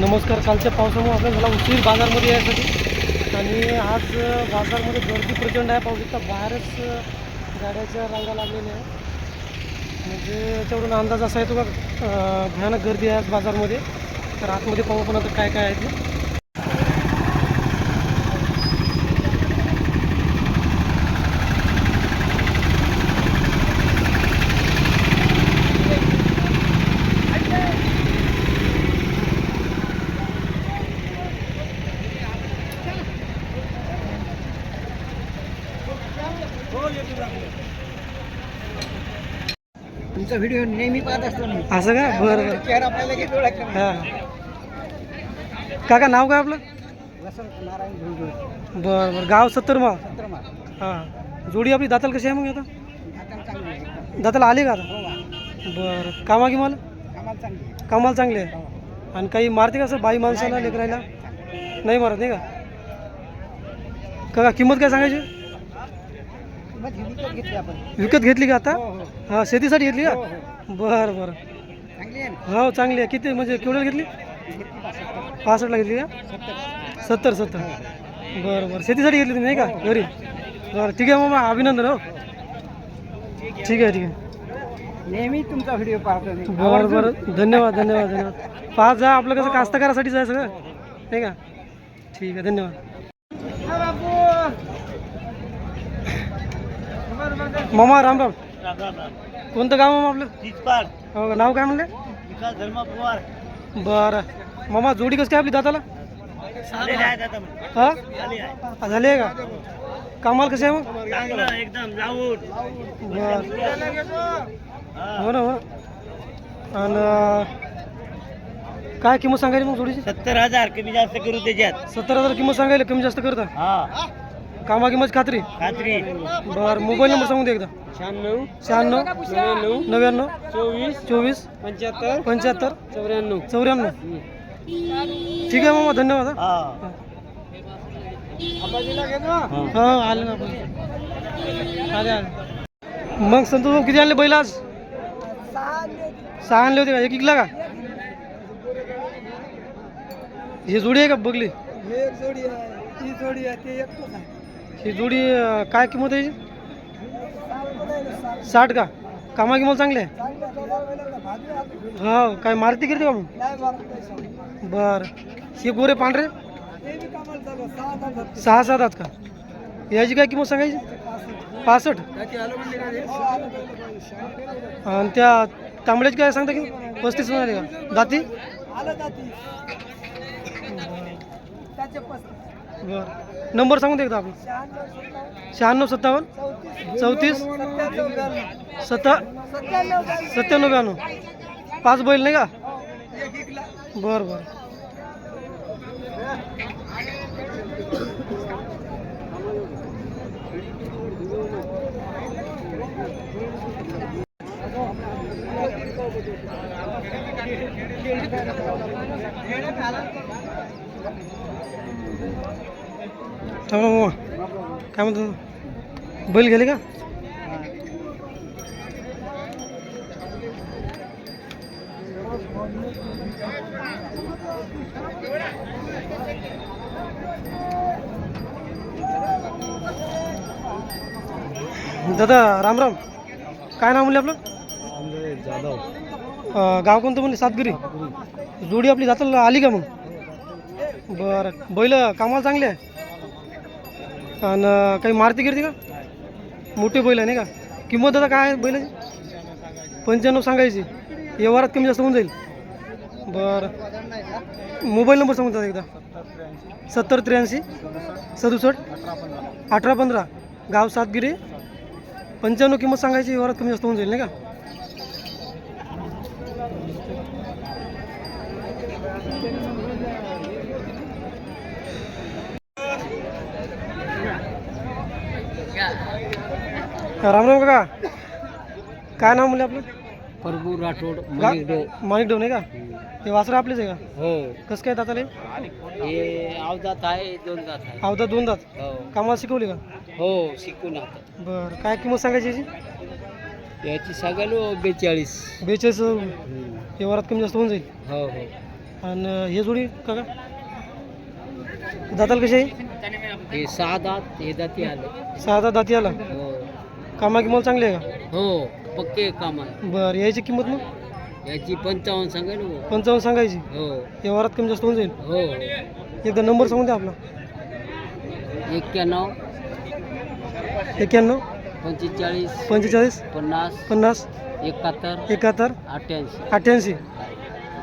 नमस्कार. कालच्या पावसामुळे आपल्याला झाला उशीर बाजारमध्ये यायसाठी. आणि आज बाजारमध्ये गर्दी प्रचंड आहे. पाहू शकता बाहेरच गाड्याच्या रांगा लागलेल्या आहे म्हणजे याच्यावरून अंदाज असा येतो का भयानक गर्दी आहे आज बाजारमध्ये. तर आतमध्ये पाहू पण आता काय काय आहे ते. तुमचा व्हिडिओ नेहमी पाहत असतो मी. असं का? बरं. चेहरा पाहिला की हां. काका नाव काय आपलं? वसंत नारायण बरं बरं. गाव सत्तर मग सत्र मार हां. जोडी आपली दाताल कशी आहे मग आता. दाताला आले का आता? हो. बरं. कामा की मला कामाला चांगली आहे. कामाला चांगले आहे? हो. आणि काही मारते का असं बाई माणसाला लेकरायला? नाही. मारत नाही का? काका किंमत काय सांगायची? विकत घेतली का आता? हो शेतीसाठी घेतली का? बरं बरं. चांगली आहे ना? हो चांगली आहे. किती म्हणजे केवढ्याला घेतली. पासष्टला घेतली का? सत्तर सत्तर. बरं बरं. शेतीसाठी घेतली तुम्ही नाही का? घरी. बरं ठीक आहे मामा अभिनंदन हो. ठीक आहे. ठीक आहे नेहमी तुमचा व्हिडिओ पाहतो बरं बरं. धन्यवाद धन्यवाद धन्यवाद. पाच जा आपलं कसं कास्तकारासाठीच आहे सगळं. नाही का? ठीक आहे धन्यवाद. मामा राम राम. कोणतं गाव मामा आपलं? हो का? नाव काय म्हणलं? विकास धर्मा पवार. बरं. मामा जोडी कसं काय आपली दाताला हा हा, झाली आहे. का? कामाला कशी आहे मग? एकदम लावून बरं. हो ना हो ना. आणि काय किंमत सांगायची मग जोडीची? सत्तर हजार कमी जास्त करू त्याच्यात. सत्तर हजार किंमत सांगायला कमी जास्त करता? हा. कामा किंमत खात्री? खात्री. बरं मोबाईल नंबर सांगून दे एकदा. शहाण्णव. शहाण्णव. नव्याण्णव. नव्याण्णव. चोवीस. चोवीस. पंच्याहत्तर. पंच्याहत्तर. चौऱ्याण्णव. चौऱ्याण्णव. ठीक आहे मामा धन्यवाद हा. हा. हा आले ना आपण. आले आले. मग संतोष भाऊ किती आणले बैल आज? सहा आणले होते का? एक इकला का? ही जोडी आहे का बघली? एक जोडी आहे. ती जोडी आहे. ते एकटंच आहे. ही जोडी अं, काय किंमत आहे हिची? साठ का? कामा किंमत चांगली हा काय मारती गिरते का मग? बर. हे गोरे पांढरे? सहा सात आहात का? याची काय किंमत सांगायची? पासष्ट. आणि त्या तांबड्याची काय सांगता की पस्तीस होणार आहे का? दाती? बर. नंबर सांगून दे एकदा आपण शहाण्णव सत्तावन्न. चौतीस. सत्ता सत्त्याण्णव ब्याण्णव. पाच बैल नाही का? बर बर. काय म्हणतो? बैल गेले का? दादा राम राम. काय नाव म्हणले आपलं? जाधव गाव कोणतं म्हणले? सातगिरी. जोडी आपली जाताला आली का मग? बरं. बैल कामाला चांगले आहे? आणि काही मारती गिरती का? मोठे बैल आहे नाही का? किंमत दादा काय आहे बैलाची? पंच्याण्णव सांगायची. व्यवहारात कमी जास्त होऊन जाईल. बरं. मोबाईल नंबर सांगून दादा एकदा? सत्तर त्र्याऐंशी सदुसष्ट अठरा पंधरा. गाव सातगिरी. पंच्याण्णव किंमत सांगायची व्यवहारात कमी जास्त होऊन जाईल नाही का? राम राम काका. काय नाव म्हणले आपलं? प्रभू राठोड माणिक डोन आहे का? हे वासरं आपलेच आहे का? हो. कसं काय दाताले? हे अवदात आहे दोन आहे. अवधा दोन दात हो. कामाला शिकवली का? हो शिकून आता. बरं. काय किंमत सांगायची याची? याची सगळं बेचाळीस. बेचाळीस व्यवहारात कमी जास्त होऊन जाईल. हो हो. आणि हे जोडी काका? दाताल कशी आहे? हे सहा दात हे दाती आले. सहा दात दाती आला. हो. कामा किंमत चांगली आहे का? हो पक्के काम आहे बरं याची किंमत मग? याची पंचावन्न सांगेल हो. पंचावन्न सांगायची? हो. व्यवहारात कमी जास्त होऊन जाईल? हो. एकदा नंबर सांगून द्या आपला. एक्क्याण्णव एक्क्याण्णव पंचेचाळीस पंचेचाळीस पन्नास पन्नास एकाहत्तर एकाहत्तर अठ्ठ्याऐंशी. अठ्ठ्याऐंशी.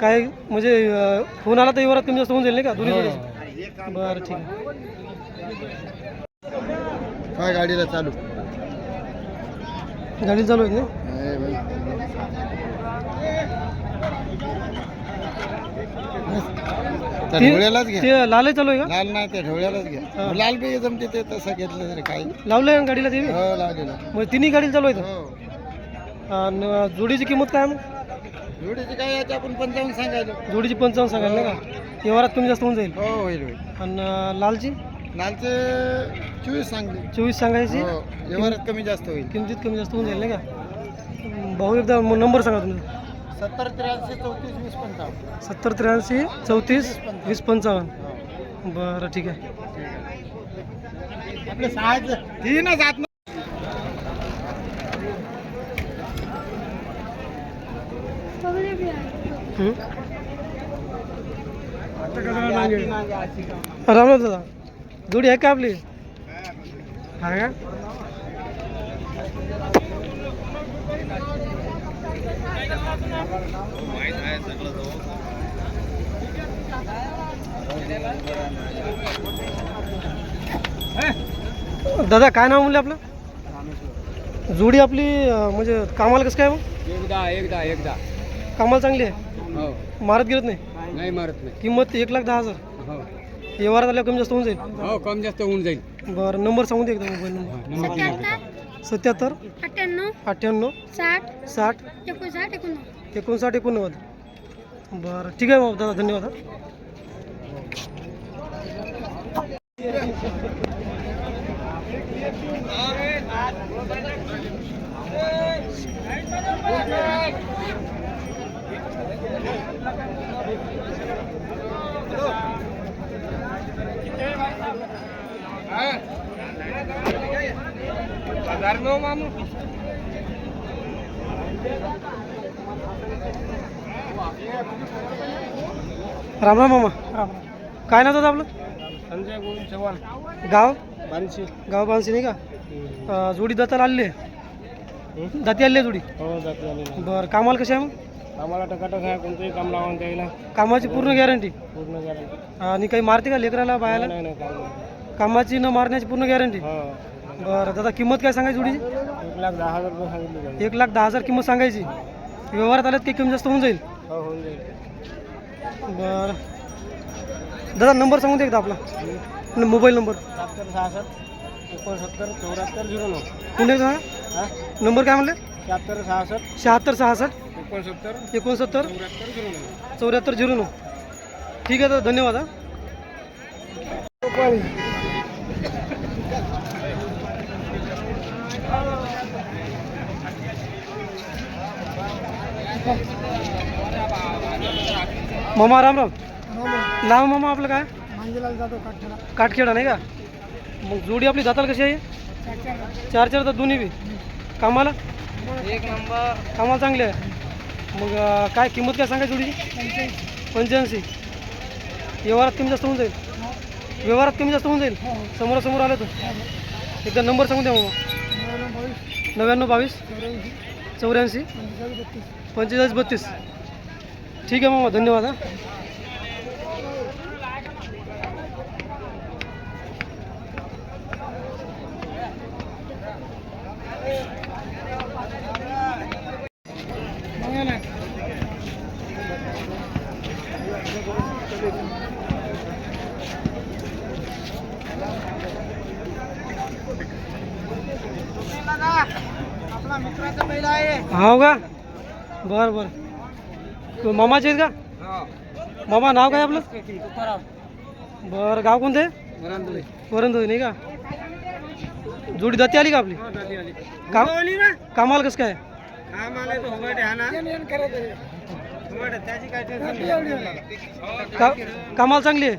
काय म्हणजे अं, फोन आला तर व्यवहारात कमी जास्त होऊन जाईल नाही का? दोन्ही हो. जोडीचे? बरं ठीक आहे. काय गाडीला चालू? गाडी चालू आहे ना? त्या ते- ढोळ्यालाच घ्या. ते लालही चालू आहे का? लाल नाही त्या ढोळ्यालाच हा. घ्या लाल बी जमते ते तसं घेतलं तरी काही लावलं आहे गाडीला ते बी? हो लावलेलं म्हणजे तिन्ही गाडीला चालू आहेत हो. आणि जोडीची किंमत काय मग? ढोळीची काय याची आपण पंचावन्न सांगायलो जोडीची पंचावन्न सांगायला का? व्यवहारात कमी जास्त होऊन जाईल. हो होईल होईल. आणि लालची? लालचे चोवीस सांगले. चोवीस सांगायची? हो व्यवहारात कमी जास्त होईल. किमतीत कमी जास्त होऊन जाईल नाही का? भाऊ एकदा मग नंबर सांगा तुमचा. सत्तर त्र्याऐंशी चौतीस वीस पंचावन्न. सत्तर त्र्याऐंशी चौतीस वीस पंचावन्न. बरं ठीक आहे. आपले सहायचं तीनच आत हं? रामनाथ दादा. जोडी आहे का आपली? हा का? दादा काय नाव म्हणले आपलं? जोडी आपली म्हणजे कामाला कसं काय मग? एकदा एकदा एकदा. कामाला चांगली आहे? हो. मारत गिरत नाही? नाही मारत नाही. किंमत एक लाख दहा हजार. हो. व्यवहारात आल्यावर कमी जास्त होऊन जाईल? हो कमी जास्त होऊन जाईल. बरं नंबर सांगून दे एकदा मोबाईल नंबर. सत्याहत्तर. अठ्ठ्याण्णव. अठ्ठ्याण्णव. साठ. साठ. एकोणसाठ एकोणनव्वद. एकोणसाठ एकोणनव्वद. बरं ठीक आहे मग दादा धन्यवाद हा. राम राम मामा. काय नाव दादा आपलं? संजय गोविंद चव्हाण. गाव? बांशी. गाव बांसी नाही का? अं, जोडी दाताला आलेली आहे. दाती आली आहे जोडी. हो जाते बरं कामाला कशी आहे मग? आम्हाला टकाटक आहे कोणतंही काम लावून द्यायला. कामाची पूर्ण गॅरंटी पूर्ण गॅरंटी आणि काही मारते का लेकराला बायाला नाही नाही काम नाही. कामाची न मारण्याची पूर्ण गॅरंटी हो. बरं दादा किंमत काय सांगायची जोडीची एक लाख दहा हजार रुपये सांगितले त्यांनी. एक लाख दहा हजार किंमत सांगायची. व्यवहारात आल्यात काही कमी जास्त होऊन जाईल? हो होऊन जाईल. बरं. दादा नंबर सांगून दे एकदा आपला. न- मोबाईल नंबर. सत्तर सहासष्ट एकोणसत्तर चौऱ्याहत्तर झिरो नऊ. पुणे सांगा हा. नंबर काय म्हणले? शहात्तर सहासष्ट शहात्तर सहासष्ट एकोणसत्तर एकोणसत्तर चौऱ्याहत्तर झिरो नऊ. चौऱ्याहत्तर झिरो नऊ. ठीक आहे दादा धन्यवाद हा. मामा राम राम. नाव मामा आपलं काय? काटखेडा नाही का? मग जोडी आपली जाताल कशी आहे? चार चार. तर दोन्ही बी. कामाला? एक नंबर. कामाला चांगले आहे. मग काय किंमत काय सांगा जोडीची? पंच्याऐंशी. व्यवहारात कमी जास्त होऊन जाईल? व्यवहारात कमी जास्त होऊन जाईल? समोरासमोर आलं तर. एकदा नंबर सांगून द्या मग नव्याण्णव बावीस. चौऱ्याऐंशी. पंचेचाळीस बत्तीस. ठीक आहे मामा धन्यवाद हां. हो का? बरं बरं. मामाचे आहेत का? मामा नाव काय आपलं? बरं गाव कोणतं आहे? वरंदोई नाही का? जोडी दाती आली का आपली? काम कामाला कसं काय? कामाला चांगली आहे?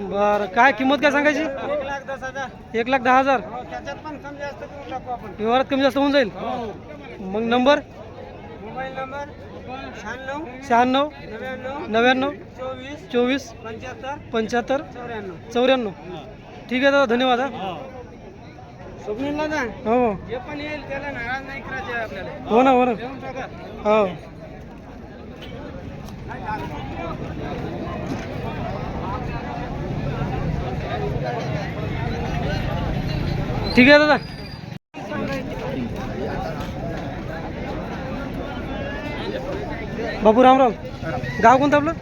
बरं काय किंमत काय सांगायची? एक लाख दस हजार एक लाख दहा हजार. हो, त्याच्यात पण कमी जास्त करून टाकू आपण. व्यवहारात कमी जास्त होऊन जाईल? मग नंबर? मोबाईल नंबर शहाण्णव शहाण्णव नव्याण्णव नव्याण्णव चोवीस चोवीस पंच्याहत्तर पंच्याहत्तर चौऱ्याण्णव. चौऱ्याण्णव. ठीक आहे दादा धन्यवाद हा. स्वप्नीलला जा. हो. हो. जे पण येईल त्याला नाराज नाही करायचे आपल्याला. हो ना हो ना. देऊन टाका. हो. ठीक आहे दादा. बापू रामराम गाव कोणतं आपलं?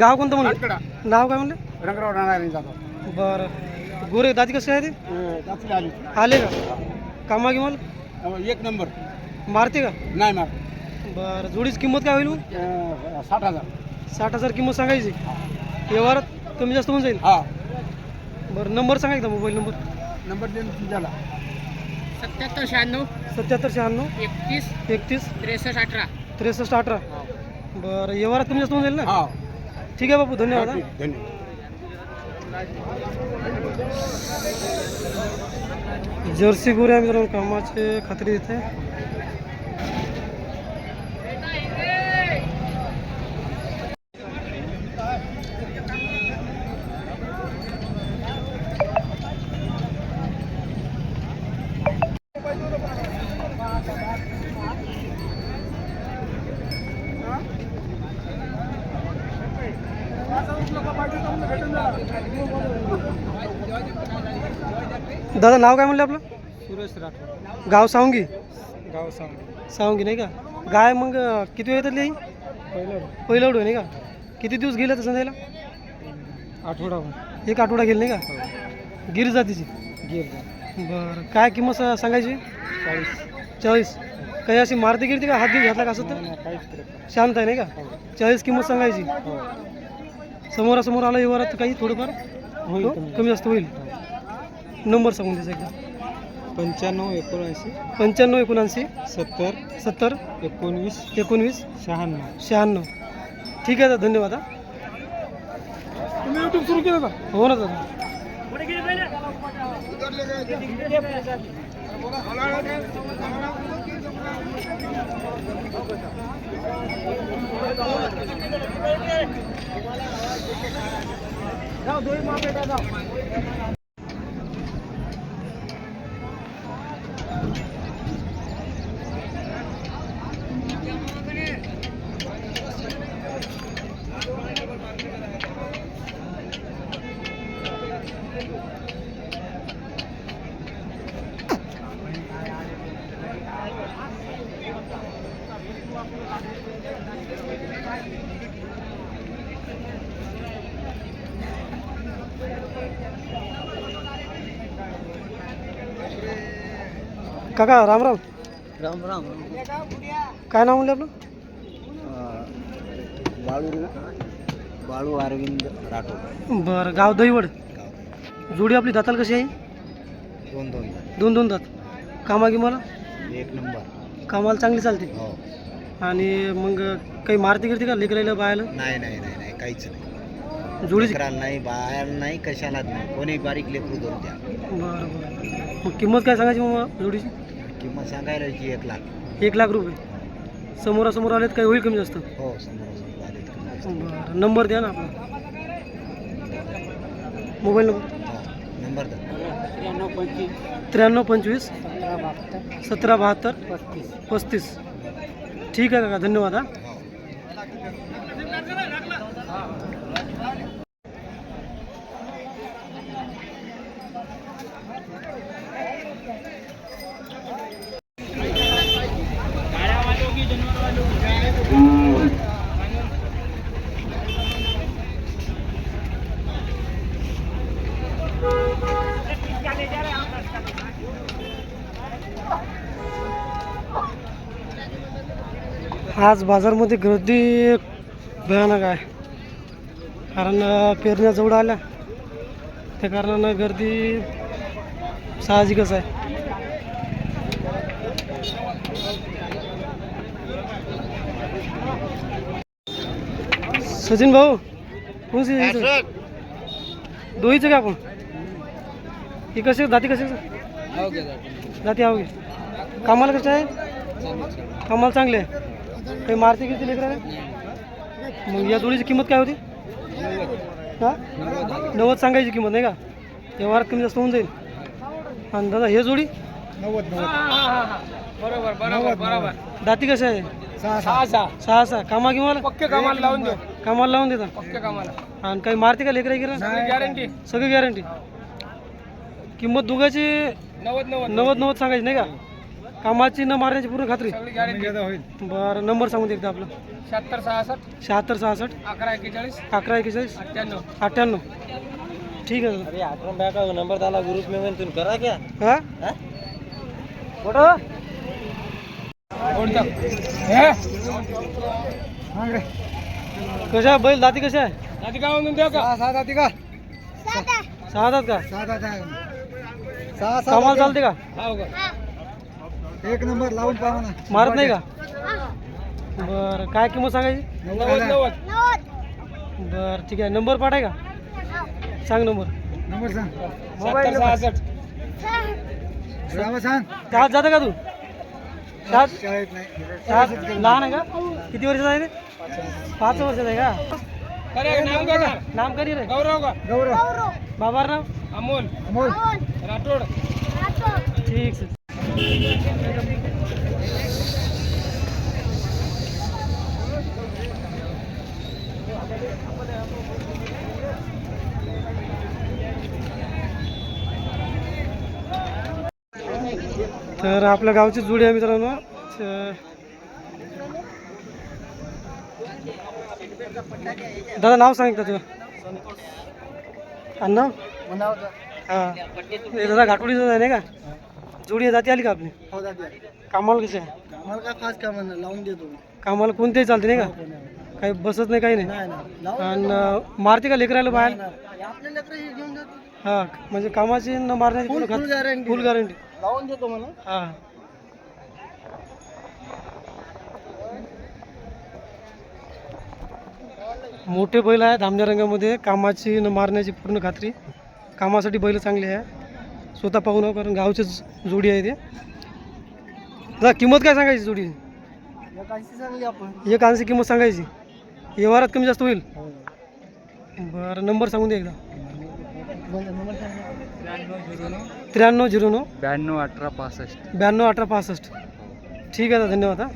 गाव कोणतं म्हणलं? नाव काय म्हणलं? रंगराव राहणार जातो बरं. गोरे दादी कसे आहे ते? त्याची आली. आले का? कामा किंवा एक नंबर. मारते का? नाही मार बरं जोडीची किंमत काय होईल मग? साठ हजार. साठ हजार किंमत सांगायची. व्यवहारात कमी जास्त होऊन जाईल. हा. बरं नंबर सांगा एकदा मोबाईल नंबर. नंबर देऊन तुझ्याला सत्याहत्तर शहाण्णव सत्याहत्तर शहाण्णव एकतीस एकतीस त्रेसष्ट अठरा. त्रेसष्ट अठरा. बरं व्यवहारात कमी जास्त होऊन जाईल ना? हा. ठीक आहे बापू धन्यवाद हा. धन्यवाद. जर्सी गोरे आहे मित्रांनो कामाचे खात्री इथे दादा नाव काय म्हणलं आपलं? सुरेश राठोड. गाव सावंगी? गाव सांग सावंगी नाही का? गाय मग अं, किती वेळ येतात पहिलं. पहिलं उडू नाही का? किती दिवस गेले तसं द्यायला आठवडा एक आठवडा गेले नाही का? गिर जातीची. गिर बरं. काय किंमत सा- सांगायची? चाळीस. चाळीस. काही अशी मारती गिरती का? हात घेऊन घातला का असं तर? काहीच करत शांत आहे नाही का? चाळीस किंमत सांगायची. हो. समोरासमोर आलं व्यवहारात काही थोडंफार? होईल हो, कमी. कमी जास्त होईल. नंबर सांगून द्यायचा एकदा पंच्याण्णव एकोणऐंशी पंच्याण्णव एकोणऐंशी सत्तर सत्तर एकोणवीस एकोणवीस शहाण्णव. शहाण्णव. ठीक आहे दादा. धन्यवाद हा. तुम्ही युट्यूब सुरू केलं का? हो ना दादा. काका राम राम. राम राम. काय नाव म्हणलं आपलं? बाळू बाळू अरविंद राठोड. बरं गाव दहीवड. जोडी आपली दाताल कशी आहे? दोन दोन दोन दोन दात. कामा गिमाला एक नंबर. कामाला चांगली चालते. हो. आणि मग काही मारती गिरती का लेकरायला बायाला नाही नाही नाही नाही काहीच नाही. जोडीची लेकराला नाही बायाला नाही कशालाच नाही. कोणी बारीक लेकरू दोन द्या. बरं बरं. मग किंमत काय सांगायची मग जोडीची? किंमत सांगायला की एक लाख. एक लाख रुपये. समोरासमोर आलेत काही होईल कमी जास्त? हो समोर समोर आले तर कमी जास्त. बरं नंबर द्या ना आपला. Mobile number? हो नंबर द्या. त्र्याण्णव पंचवीस त्र्याण्णव पंचवीस. सतरा बहात्तर. सतरा बहात्तर. पस्तीस. पस्तीस. ठीक आहे काका धन्यवाद हा. हो. आज बाजारमध्ये गर्दी भयानक आहे. कारण पेरण्या जवळ आल्या. त्या कारणानं गर्दी साहजिकच आहे. सचिन भाऊ कोणसी दोहीचं का आपण? ही कसे दाती कसे? दाती. आहो कामाला कसं आहे? कामाला चांगले आहे? काही मारते किती लेकरं मग या जोडीची किंमत काय होती? हा? नव्वद सांगायची किंमत नाही का? व्यवहारात कमी जास्त होऊन जाईल. आणि दादा हे जोडी? नव्वद बरोबर बरोबर बरोबर. दाती कशा आहे? सहा सहा. सहा सहा. कामा किंवा पक्के कामाला लावून देऊ. कामाला लावून देता. पक्के कामाला. आणि काही मारते का लेकरं गिरा? गॅरंटी सगळी गॅरंटी किंमत दोघाची नव्वद नव्वद. नव्वद नव्वद सांगायची नाही का? कामाची न मारण्याची पूर्ण खात्री? सगळी गॅरंटी होईल बरं नंबर सांगून दे एकदा आपला. शहात्तर सहासष्ट. शहात्तर सहासष्ट. अकरा एक्केचाळीस. अकरा एकेचाळीस अठ्ठ्याण्णव. अठ्ठ्याण्णव. ठीक आहे. अरे आठवण का नंबर डाला ग्रुप में तुम करा क्या? हा? कुठं कोणता हे? कशा आहे बैल? दाती कशा आहे आधी काय म्हणून देऊ का? सहा दाती का? सहा दात का? सहा कामाला चालते का? हो का? एक नंबर लावून पाहा ना. मारत नाही का? बरं काय किंमत सांगायची? नव्वद. नव्वद. बरं ठीक आहे. नंबर पाठाय का? सांग नंबर. नंबर सांग. सहासष्ट. नाव सांग. शाळेत जातं का तू? शाळेत? शाळेत नाही. शाळेत लहान आहे का? किती वर्षाचा आहे ते पाच वर्षाचा आहे का? अरे नाम काय का नाम कधी रे? गौरव का? गौरव. बाबार नाव? अमोल. अमोल. राठोड. ठीक सर. तर आपल्या गावची जुडी आहे मित्रांनो. तर- दादा नाव सांगितलं तुझं. अण्णा? हां. हे दादा घाटोडीचं आहे नाही का? जोडी जाती आली का आपली? हो कामाला कशी आहे? मला काय फास्ट काम आहे लावून देतो कामाला कोणतेही चालते नाही का? काही बसत नाही काही नाही? नाही ना लावून आणि मारते का लेकरायला बाहेर? आपल्या लेकरं हे घेऊन हा म्हणजे कामाची न मारण्याची full guarantee. फुल गॅरंटी लावून देतो मला हा. मोठे बैल आहे धामण्या रंगामध्ये. कामाची न मारण्याची पूर्ण खात्री. कामासाठी बैल चांगले आहे. स्वतः पाहू नका कारण गावचीच जोडी आहे ते. दादा किंमत काय सांगायची जोडी? काशी सांगली आपण. एक आणशी किंमत सांगायची. व्यवहारात कमी जास्त होईल? बरं नंबर सांगून दे एकदा. नंबर सांग. त्र्याण्णव झिरो नऊ. ब्याण्णव अठरा पासष्ट. ब्याण्णव अठरा पासष्ट. ठीक आहे दादा धन्यवाद हा.